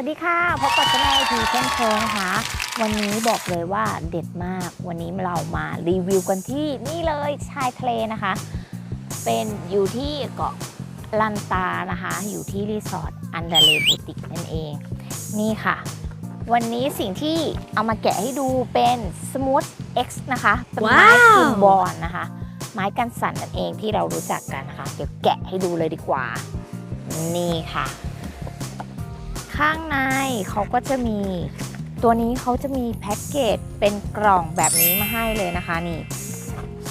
สวัสดีค่ะพบกับชาแนลทีเช่นเคยนะคะ วันนี้บอกเลยว่าเด็ดมาก วันนี้เรามารีวิวกันที่นี่เลยชายทะเลนะคะ เป็นอยู่ที่เกาะลันตานะคะ อยู่ที่รีสอร์ทอันเดเลบูติกนั่นเอง นี่ค่ะ วันนี้สิ่งที่เอามาแกะให้ดูเป็น Smooth X นะคะ เป็นไม้ว้าวคูบอลนะคะ ไม้กันสั่นนั่นเองที่เรารู้จักกันนะคะ เดี๋ยวแกะให้ดูเลยดีกว่า นี่ค่ะ ข้างในเขาก็จะมีตัวนี้เขาจะมีแพ็กเกจเป็นกล่องแบบนี้มาให้เลยนะคะนี่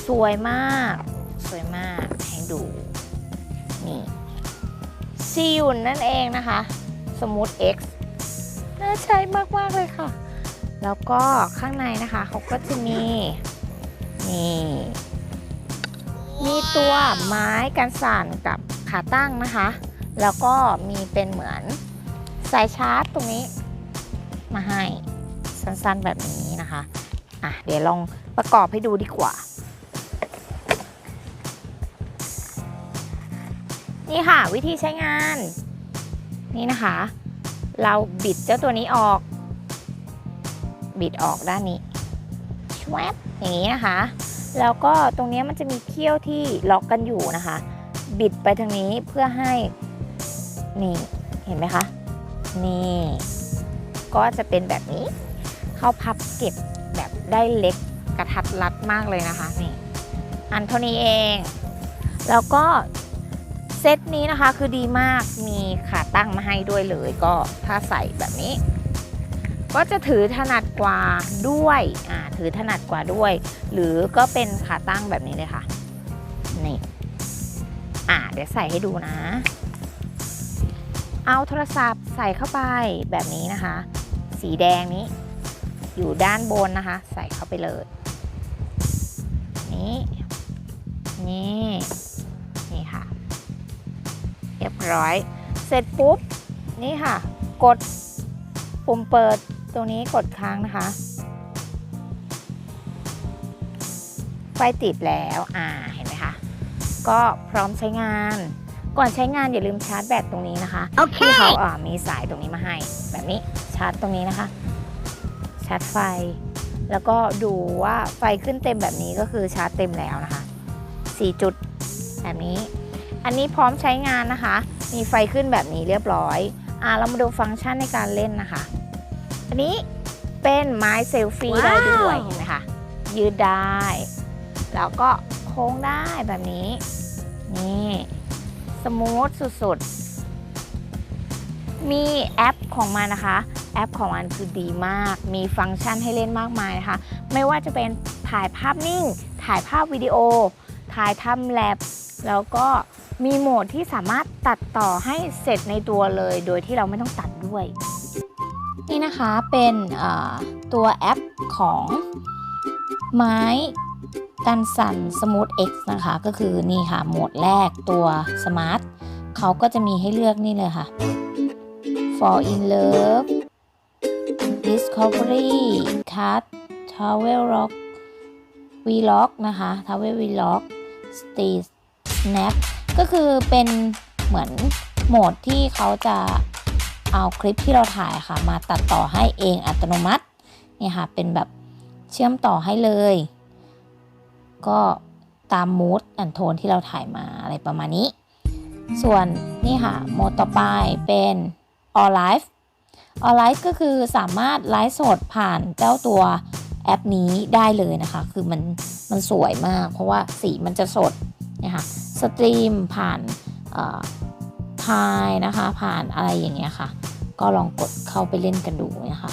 สวยมาก สวยมากให้ดูนี่ซียุนนั่นเองนะคะ สมูท X น่าใช้มากๆเลยค่ะ แล้วก็ข้างในนะคะเขาก็จะมีนี่มีตัวไม้กันสั่นกับขาตั้งนะคะ แล้วก็มีเป็นเหมือน สายชาร์จตรงนี้ มาให้สั้นๆแบบนี้นะคะอะเดี๋ยวลองประกอบให้ดูดีกว่า นี่ค่ะวิธีใช้งาน นี่นะคะ เราบิดเจ้าตัวนี้ออก บิดออกด้านนี้ชวบอย่างนี้นะคะ แล้วก็ตรงนี้มันจะมีเขี้ยวที่ล็อกกันอยู่นะคะ บิดไปทางนี้เพื่อให้นี่เห็นไหมคะ นี่ก็จะเป็นแบบนี้ เข้าพับเก็บแบบได้เล็กกระทัดรัดมากเลยนะคะนี่อันเท่านี้เอง แล้วก็เซตนี้นะคะคือดีมากมีขาตั้งมาให้ด้วยเลยก็ถ้าใส่แบบนี้ ก็จะถือถนัดกว่าด้วยอ่าถือถนัดกว่าด้วย หรือก็เป็นขาตั้งแบบนี้เลยค่ะนี่อ่าเดี๋ยวใส่ให้ดูนะ เอาโทรศัพท์ ใส่เข้าไปแบบนี้นะคะ สีแดงนี้ อยู่ด้านบนนะคะ ใส่เข้าไปเลย นี่ นี่ นี่ค่ะ เรียบร้อย เสร็จปุ๊บ นี่ค่ะ กดปุ่มเปิดตรงนี้กดค้างนะคะ ไฟติดแล้ว อ่า เห็นไหมคะ ก็พร้อมใช้งาน ก่อนใช้งานอย่าลืมชาร์จแบตตรงนี้นะคะที่เขาอ่ามีสายตรงนี้มาให้ แบบนี้ชาร์จตรงนี้นะคะ ชาร์จไฟ แล้วก็ดูว่าไฟขึ้นเต็มแบบนี้ก็คือชาร์จเต็มแล้วนะคะ4จุดแบบนี้ อันนี้พร้อมใช้งานนะคะ มีไฟขึ้นแบบนี้เรียบร้อยอ่าเรามาดูฟังก์ชันในการเล่นนะคะ อันนี้เป็นไม้เซลฟี่ได้ด้วยว้าวเห็นไหมคะยืดได้ แล้วก็โค้งได้แบบนี้ นี่ส มูทสุดๆ มีแอปของมันนะคะ แอปของมันคือดีมาก มีฟังก์ชันให้เล่นมากมายนะคะ ไม่ว่าจะเป็นถ่ายภาพนิ่ง ถ่ายภาพวิดีโอ ถ่ายทำแลบ แล้วก็มีโหมดที่สามารถตัดต่อให้เสร็จในตัวเลย โดยที่เราไม่ต้องตัดด้วย นี่นะคะเป็นตัวแอปของไม้ กันสั่น Smooth X นะคะ ก็คือนี่ค่ะ โหมดแรกตัว Smart เขาก็จะมีให้เลือกนี่เลยค่ะ Fall in Love Discovery Card Travel Rock Vlog นะคะ Travel Vlog Street Snap ก็คือเป็นเหมือนโหมดที่เขาจะเอาคลิปที่เราถ่ายค่ะ มาตัดต่อให้เองอัตโนมัติ เนี่ยค่ะ เป็นแบบเชื่อมต่อให้เลย ก็ตามมูดแอนโทนที่เราถ่ายมาอะไรประมาณนี้ ส่วนนี่ค่ะโหมดต่อไปเป็น All Live All Live ก็คือสามารถไลฟ์สดผ่านเจ้าตัวแอปนี้ได้เลยนะคะ คือมันมันสวยมาก เพราะว่าสีมันจะสดนี่ยค่ะสตรีมผ่านพายนะคะ ผ่านอะไรอย่างเงี้ยค่ะ ก็ลองกดเข้าไปเล่นกันดูนะคะ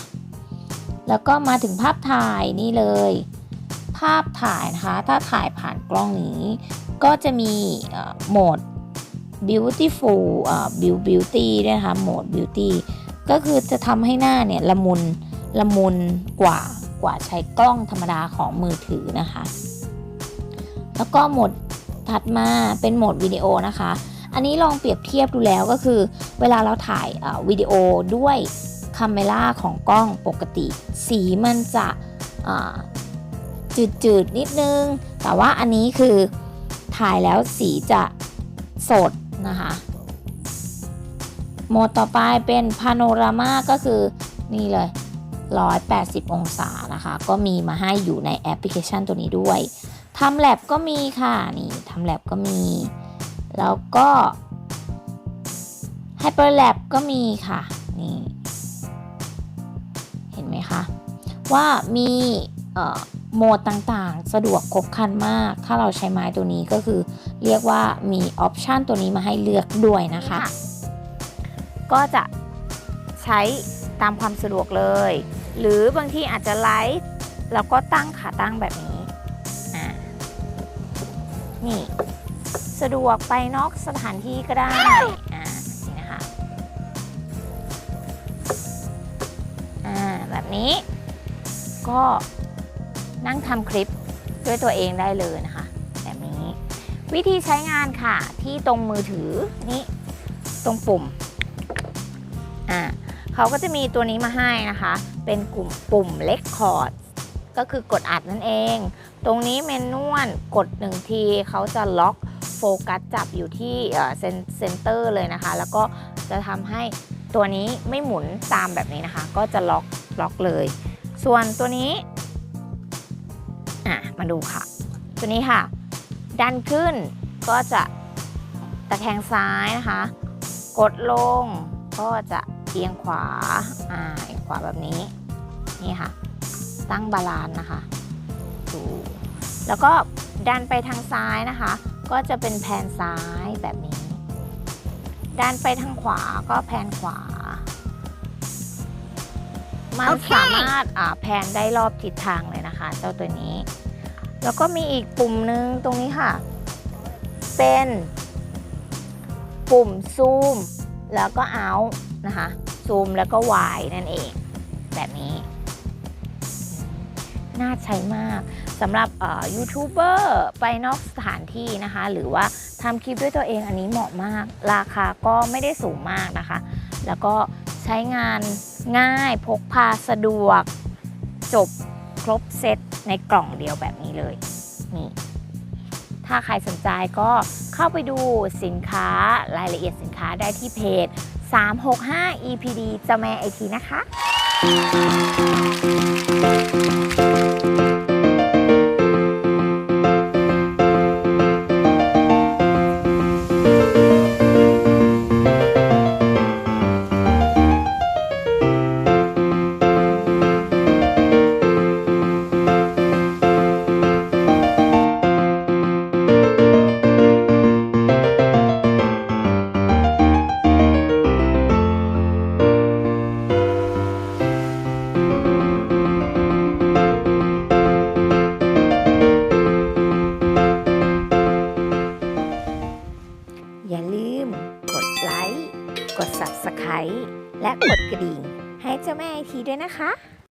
แล้วก็มาถึงภาพถ่ายนี่เลย ภาพถ่ายนะคะ ถ้าถ่ายผ่านกล้องนี้ ก็จะมีโหมด beautiful beauty ด้วยนะคะ โหมด beauty ก็คือจะทำให้หน้าเนี่ยละมุนละมุนกว่ากว่าใช้กล้องธรรมดาของมือถือนะคะ แล้วก็โหมดถัดมาเป็นโหมดวิดีโอนะคะ อันนี้ลองเปรียบเทียบดูแล้วก็คือ เวลาเราถ่ายวิดีโอด้วยคาเมล่าของกล้องปกติ สีมันจะ จืดๆ นิดนึง แต่ว่าอันนี้คือถ่ายแล้วสีจะสดนะคะ โหมดต่อไปเป็นพาโนรามาก็คือนี่เลย 180 องศานะคะ ก็มีมาให้อยู่ในแอปพลิเคชันตัวนี้ด้วยทำแลบก็มีค่ะนี่ทำแลบก็มี แล้วก็ Hyperlab ก็มีค่ะนี่เห็นไหมคะ ว่ามีเอ่อ โหมดต่างๆ สะดวกครบครันมาก ถ้าเราใช้ไม้ตัวนี้ก็คือ เรียกว่ามีออปชันตัวนี้มาให้เลือกด้วยนะคะ ก็จะใช้ตามความสะดวกเลย หรือบางที่อาจจะไลฟ์แล้วก็ตั้งขาตั้งแบบนี้นี่ สะดวกไปนอกสถานที่ก็ได้อ่านี่นะคะอ่าแบบนี้ก็ นั่งทำคลิปด้วยตัวเองได้เลยนะคะ แบบนี้ วิธีใช้งานค่ะที่ตรงมือถือนี่ตรงปุ่มอ่าเขาก็จะมีตัวนี้มาให้นะคะ เป็นกลุ่มปุ่มเล็กคอร์ดก็คือกดอัดนั่นเอง ตรงนี้เมนนวลกดหนึ่งทีเขาจะล็อกโฟกัสจับอยู่ที่เซนเซนเตอร์เลยนะคะ แล้วก็จะทำให้ตัวนี้ไม่หมุนตามแบบนี้นะคะ ก็จะล็อกล็อกเลย ส่วนตัวนี้ อะมาดูค่ะ ตัวนี้ค่ะ ดันขึ้นก็จะตะแคงซ้ายนะคะ กดลงก็จะเอียงขวาอ่าเอียงขวาแบบนี้นี่ค่ะ ตั้งบาลานซ์นะคะดูแล้วก็ดันไปทางซ้ายนะคะ ก็จะเป็นแผนซ้ายแบบนี้ ดันไปทางขวาก็แผนขวา มันโอเคสามารถอ่าแผนได้รอบทิศทางเลย นะคะเจ้าตัวนี้ แล้วก็มีอีกปุ่มหนึ่งตรงนี้ค่ะ เป็นปุ่มซูม แล้วก็เอานะคะซูมแล้วก็วายนั่นเอง แบบนี้ น่าใช้มากสำหรับยูทูบเบอร์ไปนอกสถานที่นะคะ หรือว่าทำคลิปด้วยตัวเองอันนี้เหมาะมาก ราคาก็ไม่ได้สูงมากนะคะ แล้วก็ใช้งานง่ายพกพาสะดวกจบ ครบเซตในกล่องเดียวแบบนี้เลยนี่ถ้าใครสนใจก็เข้าไปดูสินค้ารายละเอียดสินค้าได้ที่เพจ 365 EPD จะแม่ไอทีนะคะ